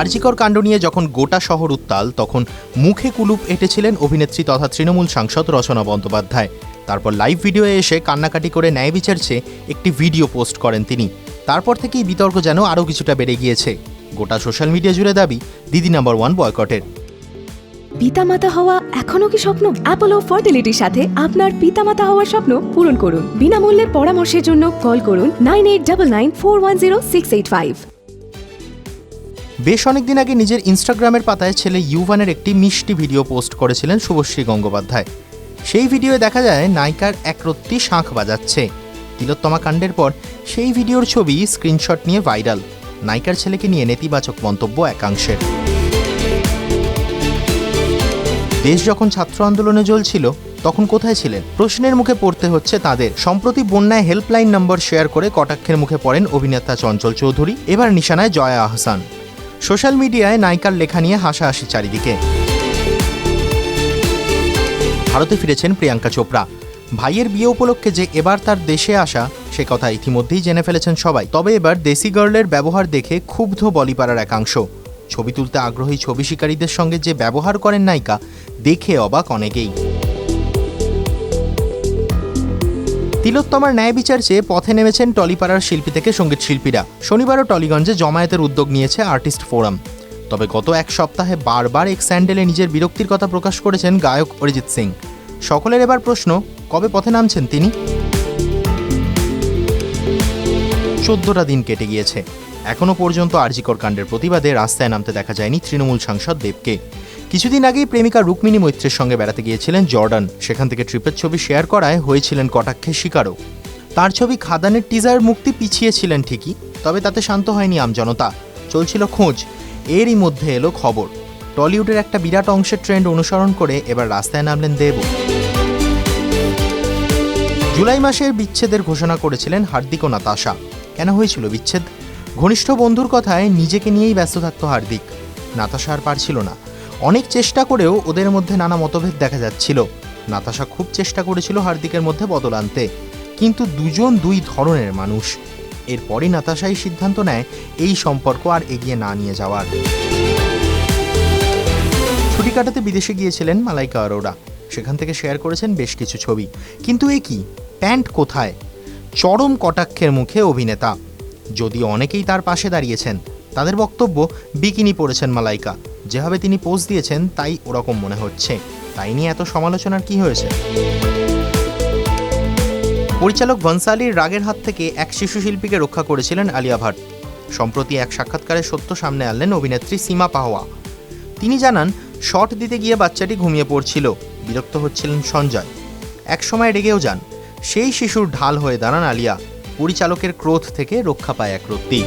আরজিকর কাণ্ড নিয়ে যখন গোটা শহর উত্তাল, তখন মুখে কুলুপ এঁটেছিলেন অভিনেত্রী তথা তৃণমূল সাংসদ রচনা বন্দ্যোপাধ্যায়। তারপর লাইভ ভিডিওয়ে এসে কান্নাকাটি করে ন্যায় বিচার একটি ভিডিও পোস্ট করেন তিনি। তারপর থেকেই বিতর্ক যেন আরও কিছুটা বেড়ে গিয়েছে। গোটা সোশ্যাল মিডিয়া জুড়ে দাবি, দিদি নাম্বার ওয়ান বয়কটের পিতামাতা হওয়া এখনও কি স্বপ্ন? অ্যাপোলো ফার্টিলিটির সাথে আপনার পিতামাতা হওয়ার স্বপ্ন পূরণ করুন। বিনামূল্যে পরামর্শের জন্য কল করুন nine eight double nine four one zero six eight five বেশ অনেকদিন আগে নিজের ইনস্টাগ্রামের পাতায় ছেলে ইউভানের একটি মিষ্টি ভিডিও পোস্ট করেছিলেন শুভশ্রী গঙ্গোপাধ্যায়। সেই ভিডিওয়ে দেখা যায়, নায়িকার একরত্তি শাঁখ বাজাচ্ছে। তিলোত্তমা কাণ্ডের পর সেই ভিডিওর ছবি স্ক্রিনশট নিয়ে ভাইরাল। নায়িকার ছেলেকে নিয়ে নেতিবাচক মন্তব্য একাংশের। দেশ যখন ছাত্র আন্দোলনে জ্বলছিল, তখন কোথায় ছিলেন? প্রশ্নের মুখে পড়তে হচ্ছে তাদের। সম্প্রতি বন্যায় হেল্পলাইন নম্বর শেয়ার করে কটাক্ষের মুখে পড়েন অভিনেতা চঞ্চল চৌধুরী, এবার নিশানায় জয়া আহসান। সোশ্যাল মিডিয়ায় নায়িকার লেখা নিয়ে হাসাহাসি চারিদিকে। ভারতে ফিরেছেন প্রিয়াঙ্কা চোপড়া। ভাইয়ের বিয়ে উপলক্ষে যে এবার তার দেশে আসা, সে কথা ইতিমধ্যেই জেনে ফেলেছেন সবাই। তবে এবার দেশি গার্লের ব্যবহার দেখে ক্ষুব্ধ বলিপাড়ার একাংশ। ছবি তুলতে আগ্রহী ছবি শিকারীদের সঙ্গে যে ব্যবহার করেন নায়িকা, দেখে অবাক অনেকেই। তিলোত্তমার ন্যায় বিচার চেয়ে পথে নেমেছেন টলিপাড়ার শিল্পী থেকে সংগীত শিল্পীরা। শনিবারও টলিগঞ্জে জমায়েতের উদ্যোগ নিয়েছে আর্টিস্ট ফোরাম। তবে গত এক সপ্তাহে বারবার এক স্যান্ডেলে নিজের বিরক্তির কথা প্রকাশ করেছেন গায়ক অরিজিৎ সিং। সকলের এবার প্রশ্ন, কবে পথে নামছেন তিনি? চোদ্দটা দিন কেটে গিয়েছে। এখনও পর্যন্ত আরজিকর কাণ্ডের প্রতিবাদে রাস্তায় নামতে দেখা যায়নি তৃণমূল সাংসদ দেবকে। কিছুদিন আগেই প্রেমিকা রুক্মিণী মৈত্রের সঙ্গে বেড়াতে গিয়েছিলেন জর্ডান। সেখান থেকে ট্রিপের ছবি শেয়ার করায় হয়েছিলেন কটাক্ষের শিকারও। তার ছবি খাদানের টিজার মুক্তি পিছিয়েছিলেন ঠিকই, তবে তাতে শান্ত হয়নি আমজনতা চলছিল খোঁজ। এরই মধ্যে এলো খবর। টলিউডের একটা বিরাট অংশের ট্রেন্ড অনুসরণ করে এবার রাস্তায় নামলেন দেব। জুলাই মাসের বিচ্ছেদের ঘোষণা করেছিলেন হার্দিক ও নাতাশা কেন হয়েছিল বিচ্ছেদ? ঘনিষ্ঠ বন্ধুর কথায় নিজেকে নিয়েই ব্যস্ত থাকতো হার্দিক। নাতাশা আর পারছিল না। অনেক চেষ্টা করেও ওদের মধ্যে নানা মতভেদ দেখা যাচ্ছিল। নাতাশা খুব চেষ্টা করেছিল হার্দিকের মধ্যে বদল আনতে, কিন্তু দুজন দুই ধরনের মানুষ। এরপরই নাতাশাই সিদ্ধান্ত নেয়, এই সম্পর্ক আর এগিয়ে না নিয়ে যাওয়ার। ছুটি কাটাতে বিদেশে গিয়েছিলেন মালাইকা অরোরা সেখান থেকে শেয়ার করেছেন বেশ কিছু ছবি। কিন্তু এ কি? প্যান্ট কোথায়? চরম কটাক্ষের মুখে অভিনেতা। যদিও অনেকেই তার পাশে দাঁড়িয়েছেন, তাদের বক্তব্য, বিকিনি পরেছেন মালাইকা। যেভাবে তিনি পোজ দিয়েছেন, তাই ওরকম মনে হচ্ছে। তাই নিয়ে এত সমালোচনার কি হয়েছে? পরিচালক ভনসালির রাগের হাত থেকে এক শিশু শিল্পীকে রক্ষা করেছিলেন আলিয়া ভাট। সম্প্রতি এক সাক্ষাৎকারে সত্য সামনে আনলেন অভিনেত্রী সীমা পাহওয়া তিনি জানান, শট দিতে গিয়ে বাচ্চাটি ঘুমিয়ে পড়ছিল। বিরক্ত হচ্ছিলেন সঞ্জয়। এক সময় রেগেও যান। সেই শিশুর ঢাল হয়ে দাঁড়ান আলিয়া। পরিচালকের ক্রোধ থেকে রক্ষা পায় এক রত্তি।